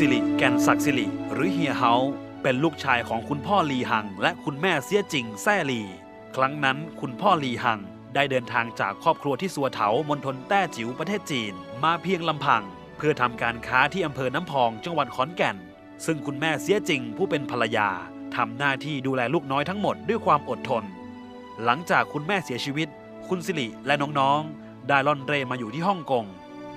สิริแก่นศักดิ์สิริหรือเฮียเฮาเป็นลูกชายของคุณพ่อลีหัง และคุณแม่เสียจริงแซ่ลี ครั้งนั้นคุณพ่อลีหัง ได้เดินทางจากครอบครัวที่สัวเถามณฑลแต้จิ๋วประเทศจีน มาเพียงลำพัง เพื่อทำการค้าที่อำเภอน้ำพองจังหวัดขอนแก่น ซึ่งคุณแม่เสียจริงผู้เป็นภรรยาทำหน้าที่ดูแลลูกน้อยทั้งหมดด้วยความอดทน หลังจากคุณแม่เสียชีวิต คุณสิริและน้องๆ ได้ล่อนเร่มาอยู่ที่ฮ่องกง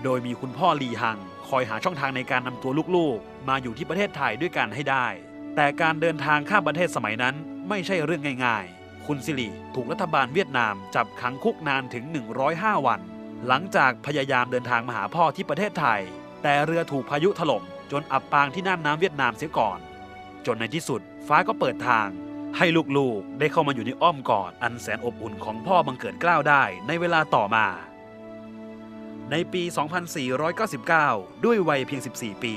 โดยมีคุณพ่อลีหัง คอยหาช่องทางในการนำตัวลูกๆ มาอยู่ที่ประเทศไทยด้วยกันให้ได้ แต่การเดินทางข้ามประเทศสมัยนั้นไม่ใช่เรื่องง่าย ๆ คุณสิริถูกรัฐบาลเวียดนามจับขังคุกนานถึง 105 วัน หลังจากพยายามเดินทางมาหาพ่อที่ประเทศไทย แต่เรือถูกพายุถล่มจนอับปางที่น่านน้ำเวียดนามเสียก่อน จนในที่สุดฟ้าก็เปิดทาง ให้ลูกๆ ได้เข้ามาอยู่ในอ้อมกอดอันแสนอบอุ่นของพ่อบังเกิดเกล้าวได้ในเวลาต่อมา ในปี 2499 ด้วยวัยเพียง 14 ปี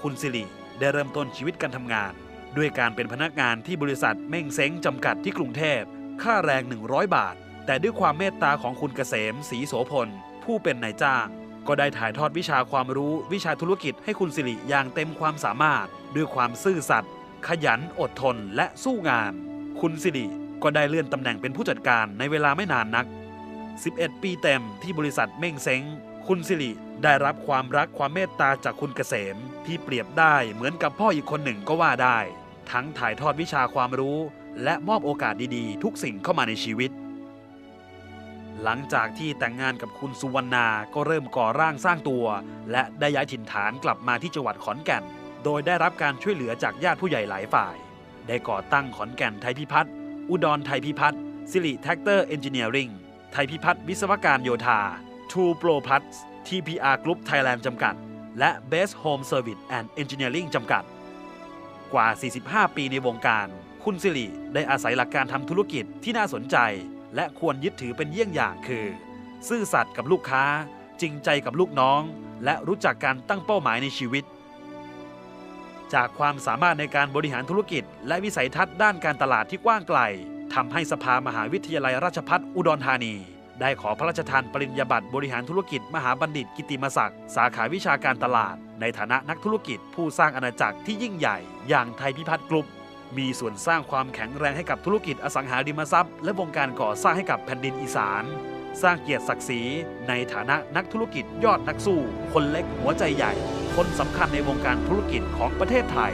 คุณสิริได้เริ่มต้นชีวิตการทำงาน ด้วยการเป็นพนักงานที่บริษัทเม่งเซ้งจำกัดที่กรุงเทพ ค่าแรง 100 บาท แต่ด้วยความเมตตาของคุณเกษมศรีโสพล ผู้เป็นนายจ้าง ก็ได้ถ่ายทอดวิชาความรู้วิชาธุรกิจให้คุณสิริอย่างเต็มความสามารถ ด้วยความซื่อสัตย์ขยันอดทนและสู้งาน คุณสิริก็ได้เลื่อนตำแหน่งเป็นผู้จัดการในเวลาไม่นานนัก 11 ปีเต็มที่บริษัทเม่งเซ้งคุณสิริได้รับความรักความเมตตาจากคุณเกษม ที่เปรียบได้เหมือนกับพ่ออีกคนหนึ่งก็ว่าได้ ทั้งถ่ายทอดวิชาความรู้ และมอบโอกาสดีๆ ทุกสิ่งเข้ามาในชีวิต หลังจากที่แต่งงานกับคุณสุวรรณาก็เริ่มก่อร่างสร้างตัว และได้ย้ายถิ่นฐานกลับมาที่จังหวัดขอนแก่น โดยได้รับการช่วยเหลือจากญาติผู้ใหญ่หลายฝ่าย ได้ก่อตั้งขอนแก่นไทยพิพัฒน์อุดรไทยพิพัฒน์สิริแท็กเตอร์เอนจิเนียริง ไทยพิพัฒน์วิศวการโยธา True Pro Plus TPR Group Thailand จำกัด และ Best Home Service and Engineering จำกัด กว่า 45 ปีในวงการ คุณสิริได้อาศัยหลักการทำธุรกิจที่น่าสนใจ และควรยึดถือเป็นเยี่ยงอย่างคือ ซื่อสัตย์กับลูกค้า จริงใจกับลูกน้อง และรู้จักการตั้งเป้าหมายในชีวิต จากความสามารถในการบริหารธุรกิจ และวิสัยทัศน์ด้านการตลาดที่กว้างไกล ทำให้สภามหาวิทยาลัยราชภัฏอุดรธานี ได้ขอพระราชทานปริญญาบัตรบริหารธุรกิจมหาบัณฑิตกิติมศักดิ์สาขาวิชาการตลาด ในฐานะนักธุรกิจผู้สร้างอาณาจักรที่ยิ่งใหญ่ อย่างไทยพิพัฒน์กรุ๊ปมีส่วนสร้างความแข็งแรงให้กับธุรกิจอสังหาริมทรัพย์ และวงการก่อสร้างให้กับแผ่นดินอีสาน สร้างเกียรติศักดิ์ศรีในฐานะนักธุรกิจยอดนักสู้ คนเล็กหัวใจใหญ่ คนสำคัญในวงการธุรกิจของประเทศไทย